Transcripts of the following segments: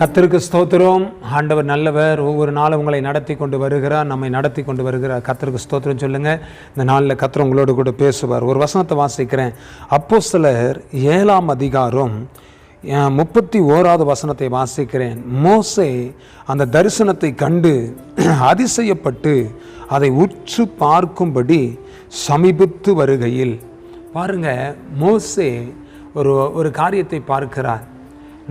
கத்திற்கு ஸ்தோத்திரம். ஆண்டவர் நல்லவர் ஒவ்வொரு நாளும் உங்களை நடத்தி கொண்டு வருகிறார் நம்மை நடத்தி கொண்டு வருகிறார். கத்திற்கு ஸ்தோத்திரம் சொல்லுங்க. இந்த நாளில் கத்திர உங்களோடு கூட பேசுவார். ஒரு வசனத்தை வாசிக்கிறேன். அப்போ சிலர் ஏழாம் அதிகாரம் முப்பத்தி ஓராவது வசனத்தை வாசிக்கிறேன். மோசே அந்த தரிசனத்தை கண்டு அதிசயப்பட்டு அதை உற்று பார்க்கும்படி சமீபித்து வருகையில். பாருங்க மோசே ஒரு ஒரு காரியத்தை பார்க்கிறார்.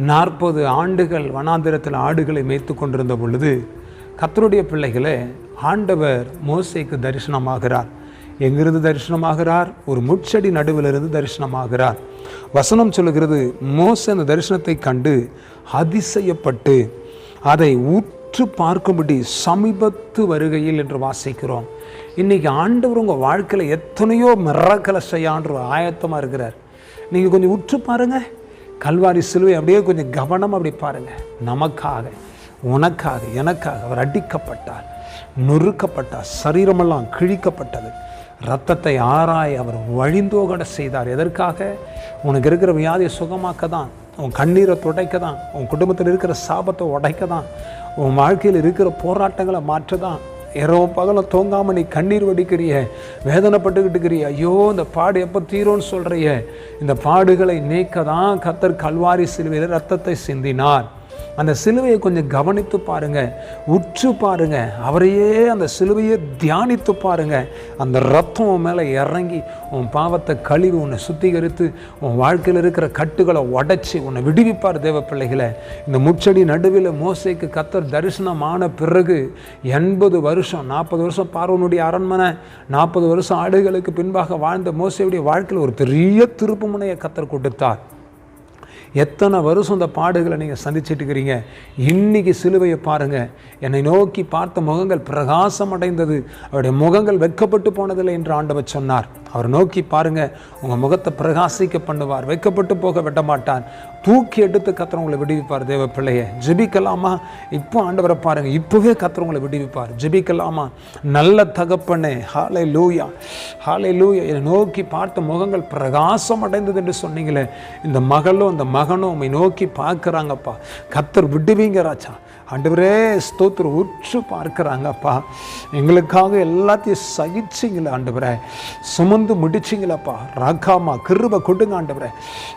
நாற்பது ஆண்டுகள் வனாந்திரத்தில் ஆடுகளை மேய்த்து கொண்டிருந்த பொழுது கத்தருடைய பிள்ளைகளை ஆண்டவர் மோசைக்கு தரிசனமாகிறார். எங்கிருந்து தரிசனமாகிறார்? ஒரு முட்செடி நடுவிலிருந்து தரிசனமாகிறார். வசனம் சொல்லுகிறது மோசே அந்த தரிசனத்தை கண்டு அதிசயப்பட்டு அதை உற்று பார்க்கும்படி சமீபத்து வருகையில் என்று வாசிக்கிறோம். இன்றைக்கி ஆண்டவர் உங்கள் வாழ்க்கையில் எத்தனையோ மிரக்கலை செய்யான்ற ஆயத்தமாக இருக்கிறார். நீங்கள் கொஞ்சம் உற்று பாருங்கள் கல்வாரி சிலுவை அப்படியே கொஞ்சம் கவனம் அப்படி பாருங்கள் நமக்காக உனக்காக எனக்காக அவர் அடிக்கப்பட்டார் நொறுக்கப்பட்டார் சரீரமெல்லாம் கிழிக்கப்பட்டது. ரத்தத்தை ஆராய் அவர் வழிந்தோகட செய்தார். எதற்காக? உனக்கு இருக்கிற வியாதியை சுகமாக்க தான் உன் கண்ணீரை துடைக்க தான் உன் குடும்பத்தில் இருக்கிற சாபத்தை உடைக்க தான் உன் வாழ்க்கையில் இருக்கிற போராட்டங்களை மாற்ற தான் இரவு பகலும் தூங்காமல் நீ கண்ணீர் வடிக்கிறிய வேதனைப்பட்டுக்கிட்டு இருக்கிறிய. ஐயோ இந்த பாடு எப்போ தீரும்னு சொல்கிறிய இந்த பாடுகளை நீக்க தான் கத்தர் கல்வாரி சிலுவையில் ரத்தத்தை சிந்தினார். அந்த சிலுவையை கொஞ்சம் கவனித்து பாருங்க. உற்று பாருங்க. அவரையே அந்த சிலுவையை தியானித்து பாருங்க. அந்த ரத்தம் உன் மேலே இறங்கி உன் பாவத்தை கழிவு உன்னை சுத்திகரித்து உன் வாழ்க்கையில் இருக்கிற கட்டுகளை உடைச்சி உன்னை விடுவிப்பார் தேவ பிள்ளைகளை இந்த முச்சடி நடுவில் மோசைக்கு கத்தர் தரிசனமான பிறகு எண்பது வருஷம் நாற்பது வருஷம் பார்வனுடைய அரண்மனை நாற்பது வருஷம் ஆடுகளுக்கு பின்பாக வாழ்ந்த மோசையுடைய வாழ்க்கையில் ஒரு பெரிய திருப்பு முனையை கத்தர் கொடுத்தார். எத்தனை வருஷம் இந்த பாடுகளை நீங்கள் சந்திச்சிட்டு இருக்கிறீங்க? இன்னைக்கு சிலுவையை பாருங்கள் என்னை நோக்கி பார்த்த முகங்கள் பிரகாசம் அடைந்தது. அவருடைய முகங்கள் வெட்கப்பட்டு போனதில்லை என்று ஆண்டவர் சொன்னார். அவர் நோக்கி பாருங்க உங்கள் முகத்தை பிரகாசிக்க பண்ணுவார் வைக்கப்பட்டு போக விட மாட்டார் தூக்கி எடுத்து கத்திர உங்களை விடுவிப்பார் தேவ பிள்ளைய. ஜெபிக்கலாமா? இப்போ ஆண்டவரை பாருங்க இப்போவே கத்திர உங்களை விடுவிப்பார். ஜெபிக்கலாமா? நல்ல தகப்பனே ஹாலை லூயா ஹாலை லூயா என்னை நோக்கி பார்த்த முகங்கள் பிரகாசம் அடைந்தது என்று சொன்னீங்களே இந்த மகளும் இந்த மகனும் உண்மை நோக்கி பார்க்குறாங்கப்பா. கத்தர் விடுவீங்க ராஜா. ஆண்டவரே ஸ்தோத்திரம். உற்று பார்க்குறாங்கப்பா எங்களுக்காக எல்லாத்தையும் சகிச்சிங்களே ஆண்டவரே. சுமந்து முடிச்சிங்களப்பா ராக்காமா கிருப கொடுங்க ஆண்டவரே.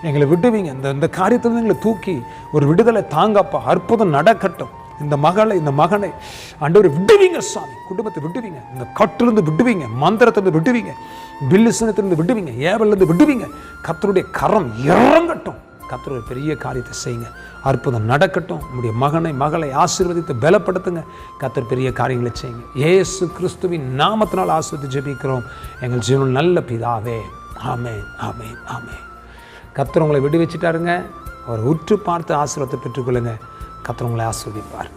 எங்களை விடுவீங்க. இந்த இந்த காரியத்தில் எங்களை தூக்கி ஒரு விடுதலை தாங்கப்பா அற்புதம் நடக்கட்டும். இந்த மகளை இந்த மகனை ஆண்டவர் விடுவீங்க சாமி. குடும்பத்தை விடுவீங்க. இந்த கட்டிலிருந்து விடுவீங்க. மந்திரத்திலிருந்து விடுவீங்க. பில்லிசனத்திலிருந்து விடுவீங்க. ஏவலிருந்து விடுவீங்க. கத்தருடைய கரம் இறங்கட்டும். கத்துற ஒரு பெரிய காரியத்தை செய்யுங்க. அற்புதம் நடக்கட்டும். உங்களுடைய மகனை மகளை ஆசீர்வதித்து பலப்படுத்துங்க. கத்துற பெரிய காரியங்களை செய்யுங்க. ஏசு கிறிஸ்துவின் நாமத்தினால் ஆசிர்வதி ஜெபிக்கிறோம். எங்கள் ஜீவன் நல்ல பிதாவே. ஆமேன் ஆமேன் ஆமேன். கத்தர் உங்களை விடுவிச்சிட்டாருங்க. அவர் உற்று பார்த்து ஆசீர்வாதத்தை பெற்றுக்கொள்ளுங்க. கத்தர் உங்களை ஆசீர்வதிப்பார்.